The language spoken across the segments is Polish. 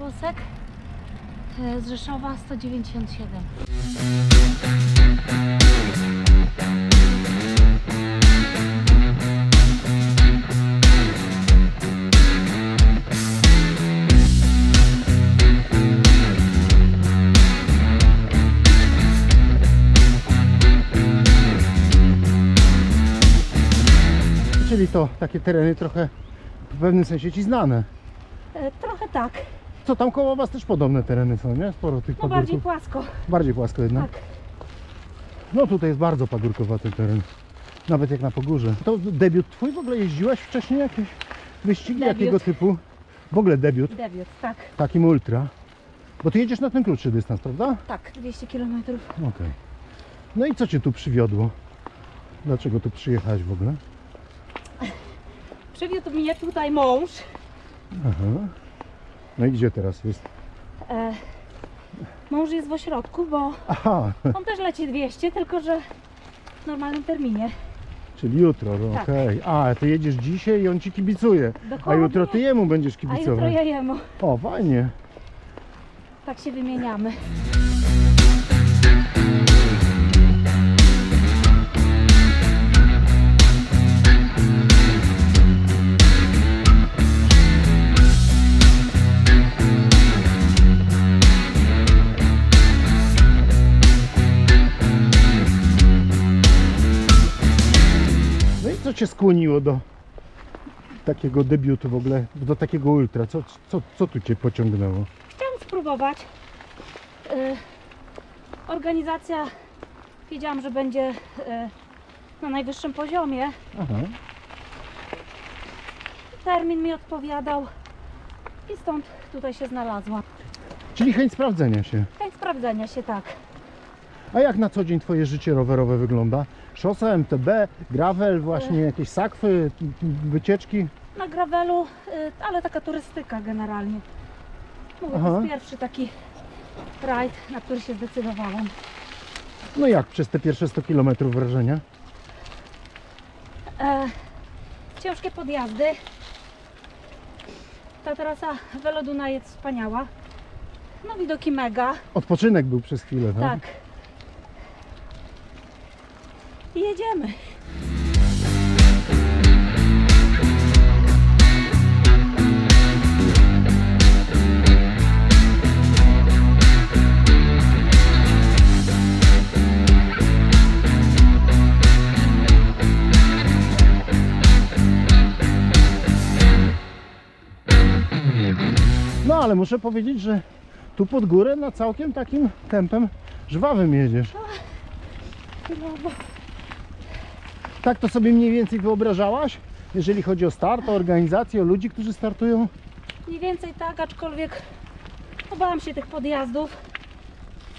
Kosek e, z Rzeszowa 197. Czyli to takie tereny trochę w pewnym sensie ci znane. E, Trochę tak, Co tam koło was też podobne tereny są, nie? Sporo tych no bardziej pagórków. płasko. Bardziej płasko jednak. Tak. No tutaj jest bardzo pagórkowaty teren. Nawet jak na pogórze. To debiut twój w ogóle jeździłaś wcześniej jakieś wyścigi Debiut. jakiego typu? W ogóle debiut, Debiut, tak, takim ultra. Bo ty jedziesz na ten krótszy dystans, prawda? tak, 200 km. Okej. No i co cię tu przywiodło? Dlaczego tu przyjechałeś w ogóle? Przywiódł mnie tutaj mąż. Aha. No i gdzie teraz jest? E, mąż jest w ośrodku, bo Aha, on też leci 200, tylko że w normalnym terminie. czyli jutro, no Tak. okej. A, ty jedziesz dzisiaj i on ci kibicuje. A Dokładnie. jutro ty jemu będziesz A jutro kibicować. ja jemu. O, fajnie. Tak się wymieniamy. Co cię skłoniło do takiego debiutu w ogóle, do takiego ultra? Co, co, co tu cię pociągnęło? Chciałam spróbować. Y, organizacja wiedziałam, że będzie y, na najwyższym poziomie. Aha. Termin mi odpowiadał i stąd tutaj się znalazłam. Czyli chęć sprawdzenia się. Chęć sprawdzenia się, tak. A jak na co dzień twoje życie rowerowe wygląda? Szosa, MTB, gravel, właśnie jakieś sakwy, wycieczki? Na gravelu, y, ale taka turystyka generalnie. Mówię, Aha. to jest pierwszy taki rajd, na który się zdecydowałam. No jak przez te pierwsze 100 km wrażenia? E, ciężkie podjazdy. Ta trasa Veloduna jest wspaniała. No widoki mega, Odpoczynek był przez chwilę, tak? tak. I jedziemy. No ale muszę powiedzieć, że tu pod górę na całkiem takim tempem żwawym jedziesz. Tak to sobie mniej więcej wyobrażałaś? Jeżeli chodzi o start, o organizację, o ludzi, którzy startują? Mniej więcej tak, aczkolwiek obałam się tych podjazdów.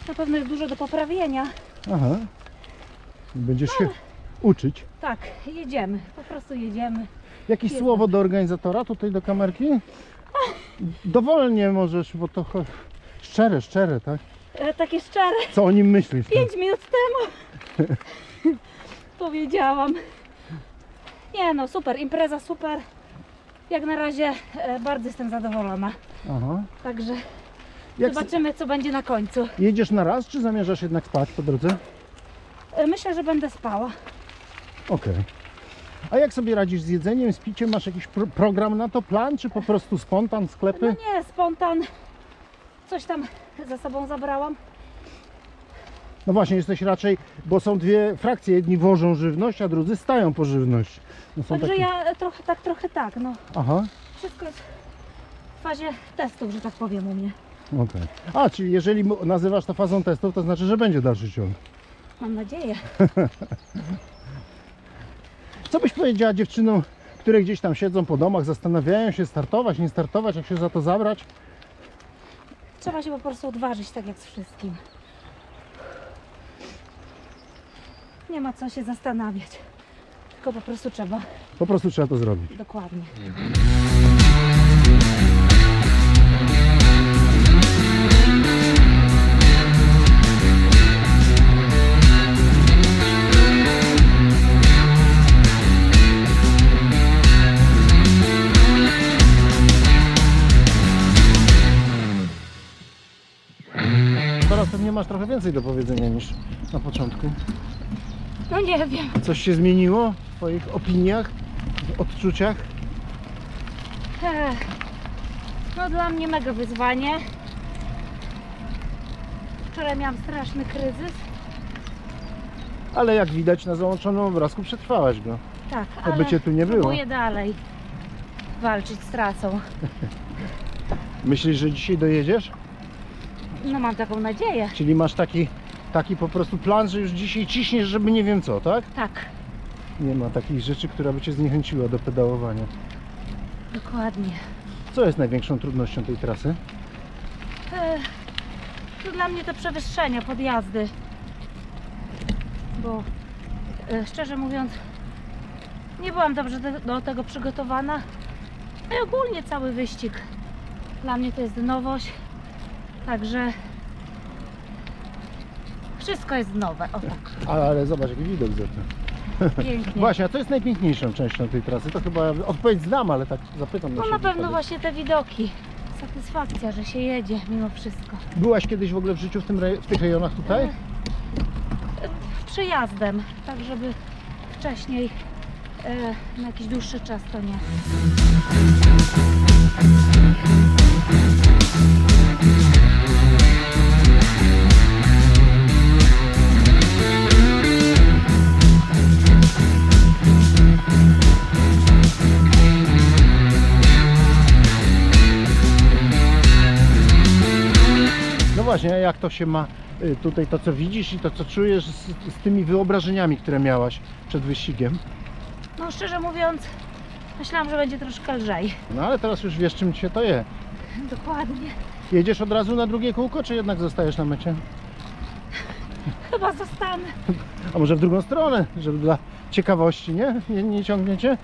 Na pewno jest dużo do poprawienia. Aha. Będziesz się uczyć. Tak, jedziemy, po prostu jedziemy. Jakieś słowo do organizatora tutaj do kamerki? Dowolnie możesz, bo to szczere, szczere, tak? E, takie szczere, Co o nim myślisz? tak? 5 minut temu powiedziałam. Nie no, super, impreza super. Jak na razie e, bardzo jestem zadowolona. Aha. Także Jak zobaczymy, co będzie na końcu. jedziesz na raz, czy zamierzasz jednak spać po drodze? E, myślę, że będę spała. Okej. A jak sobie radzisz z jedzeniem, z piciem? Masz jakiś pro program na to, plan, czy po prostu spontan, No sklepy? nie, spontan. Coś tam ze sobą zabrałam. No właśnie, jesteś raczej, bo są dwie frakcje. Jedni wożą żywność, a drudzy stają po żywność. No są Także takie- ja e, trochę tak, trochę tak. No, Aha, wszystko jest w fazie testów, że tak powiem u mnie. okej. A, czyli jeżeli mu- nazywasz to fazą testów, to znaczy, że będzie dalszy ciąg. Mam nadzieję. Co byś powiedziała dziewczynom, które gdzieś tam siedzą po domach, zastanawiają się startować, nie startować, jak się za to zabrać? Trzeba się po prostu odważyć, tak jak z wszystkim. Nie ma co się zastanawiać. Tylko po prostu trzeba. Po prostu trzeba to zrobić. Dokładnie. masz trochę więcej do powiedzenia niż na początku. No nie wiem. Coś się zmieniło w Twoich opiniach, odczuciach? Ech. No dla mnie mega wyzwanie. Wczoraj miałam straszny kryzys. Ale jak widać na załączonym obrazku przetrwałaś go. Tak, ale cię tu nie było. próbuję dalej walczyć z trasą. Myślisz, że dzisiaj dojedziesz? No mam taką nadzieję. Czyli masz taki, taki po prostu plan, że już dzisiaj ciśniesz, żeby nie wiem co, tak? Tak, Nie ma takich rzeczy, która by Cię zniechęciła do pedałowania. dokładnie. Co jest największą trudnością tej trasy? Ech. To dla mnie to przewyższenia, podjazdy. Bo e, szczerze mówiąc, nie byłam dobrze do, do tego przygotowana. No i ogólnie cały wyścig. Dla mnie to jest nowość. Także wszystko jest nowe. O tak, Ale, ale zobacz, jaki widok za to. pięknie. Właśnie, a co jest najpiękniejszą częścią tej trasy? To chyba odpowiedź znam, ale tak zapytam No na pewno wypadek. właśnie te widoki. Satysfakcja, że się jedzie mimo wszystko. Byłaś kiedyś w ogóle w życiu w, tym, w tych rejonach tutaj? Przyjazdem, tak żeby wcześniej e, na jakiś dłuższy czas to nie. No właśnie, a jak to się ma y, tutaj, to co widzisz i to co czujesz z, z tymi wyobrażeniami, które miałaś przed wyścigiem? No szczerze mówiąc, myślałam, że będzie troszkę lżej. No ale teraz już wiesz czym Cię to je. Dokładnie. Jedziesz od razu na drugie kółko, czy jednak zostajesz na mecie? Chyba zostanę. A może w drugą stronę, żeby dla ciekawości, nie? Nie, nie ciągniecie?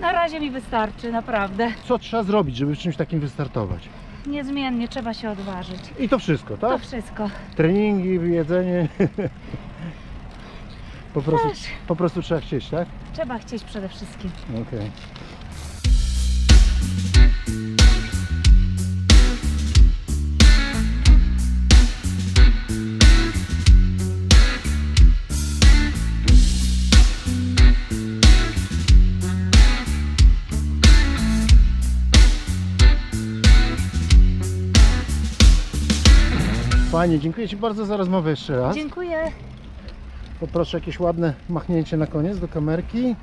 Na razie mi wystarczy, naprawdę. Co trzeba zrobić, żeby w czymś takim wystartować? Niezmiennie trzeba się odważyć. I to wszystko, To tak? wszystko. Treningi, jedzenie. Po prostu, Też. po prostu trzeba chcieć, tak? Trzeba chcieć przede wszystkim. Okej. Fajnie, dziękuję Ci bardzo za rozmowę jeszcze raz. Dziękuję. Poproszę jakieś ładne machnięcie na koniec do kamerki.